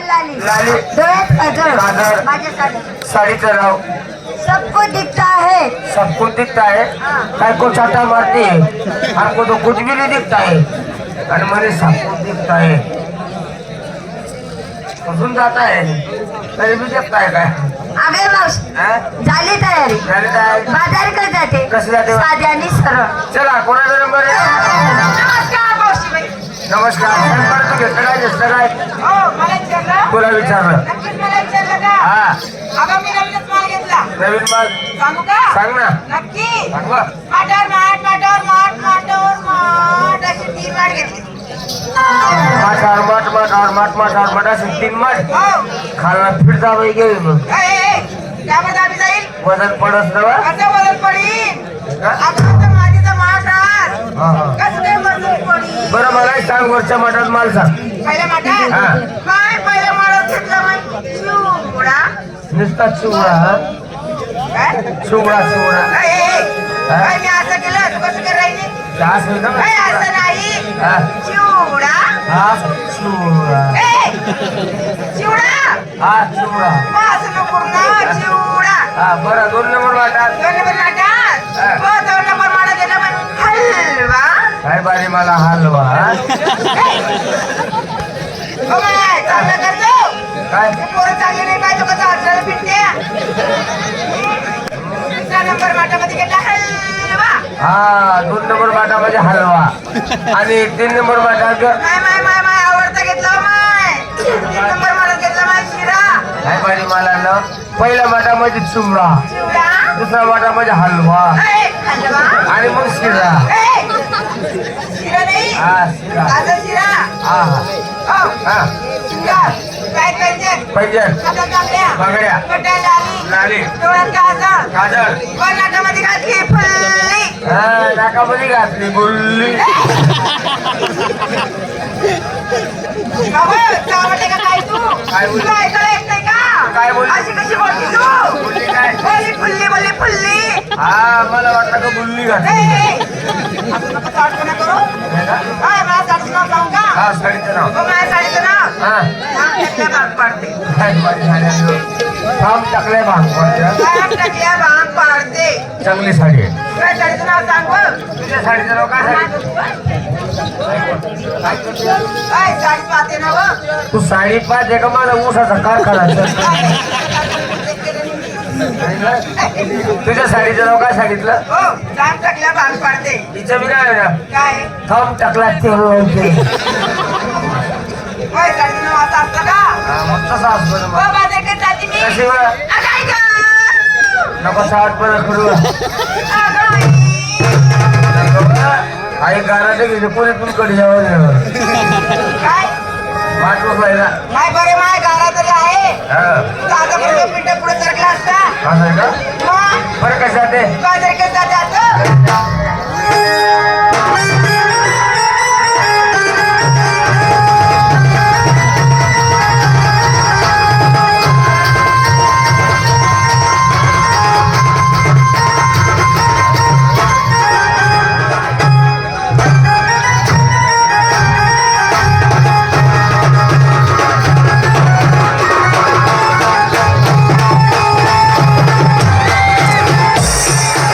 लाली। लाली. डोळ्यात काजळ काजळ. माझ्या साडी साडीचं नाव। सबको दिखता है। सबको दिखता है। काय को चाटा मारती है? हमको तो कुछ भी नहीं दिखता है। आणि म्हणे सबको दिखता है। कुठून जाता है। तरी भी दिखता है काय? आगे मावशी हा? झाली तयारी. झाली तयारी? बाजार का जाते? कसं जाते? साधी आणि सरळ. चला कोणाचा नंबर आहे? नमस्कार नंबर तू घेतलं काय? काय? तुला विचारलं? हा अगं, मी नवीनच माल घेतला. नवीन माल सांगू का? सांग ना नक्की. सांग बा. माठावर माठ, माठावर माठ, माठावर माठ अशी तीन माठ घेतली. माठावर माठ माठावर माठ माठावर माठ असे तीन माठ हो. बाई गेली मग ए, ए, जाईल. वजन नवा कसं? हा? माठ. हा, हा. कसं काय पडीन? बरं मला एक सांग वरच्या माठात माल सांग पहिल्या माठात? काय पहिल्या नुसता काय मी असं केलं कसं करायची? काय असं नाही? चिवडा हा चिवडा हा असं नको ना चिवडा हा बरं दोन नंबर वाटात दोन नंबर दोन हलवा काय बारी मला हलवा माय चांगलं करतो काय? हे पोरं चांगले नाही पाहिजे कसं हसलं पिंट्या. दुसरा नंबर माठामध्ये गेला हलवा. हा दोन नंबर माठामध्ये हलवा. आणि तीन नंबर माठात माय माय माय माय आवडता घेतला माय. तीन नंबर माठात घेतला माय शिरा. काय बारी मला ना. पहिल्या माठामध्ये चिवडा. चिवडा? दुसऱ्या माठामध्ये हलवा. ए, हलवा? आणि मग शिरा. ए, शिरा नाही? हा शिरा. हा हा. हो. हा. शिरा. हातात बांगड्या. लाली. काजळ कर्नाटकामध्ये घातली फुल्ली. हा नाकामध्ये घातली बोलली काय तू? काय बोलली? काय बोलली? अशी कशी बोलली तू? फुल्ली बोलली फुल्ली. हा मला वाटलं का बोलली करू? काय माझ्या साडीचं नाव सांगू का? हा साडीचं नाव. हो माझ्या साडीचं नाव? हा. नाव टाकल्या भाग पाडते. काय बारी झाली थांब टाकले भांग पडते. नाव टाकल्या भाग पाडते. चांगली साडी आहे. तुझ्या साडीचं नाव सांग? बघ तुझ्या साडीचं नाव काय? साडी काय साडी पाहते ना बघ तू साडी पाहिजे का? माझा ऊसाचा कारखाना तुझ्या साडीचं नाव काय सांगितलं? हो सांग टाकल्या भाग पाडते. तिचं नाही ना? काय? थंब टाकला ते ओळखते. होय साडीचं नाव असं असतं का? हा, मग तसं असतं ना हो मग. बाजारकडे जाते मी. कशी बरं? अगं, आई गं. नको साठ करू आई. ते गेले कोणी तू कडे जावं काय? बरे माय गारा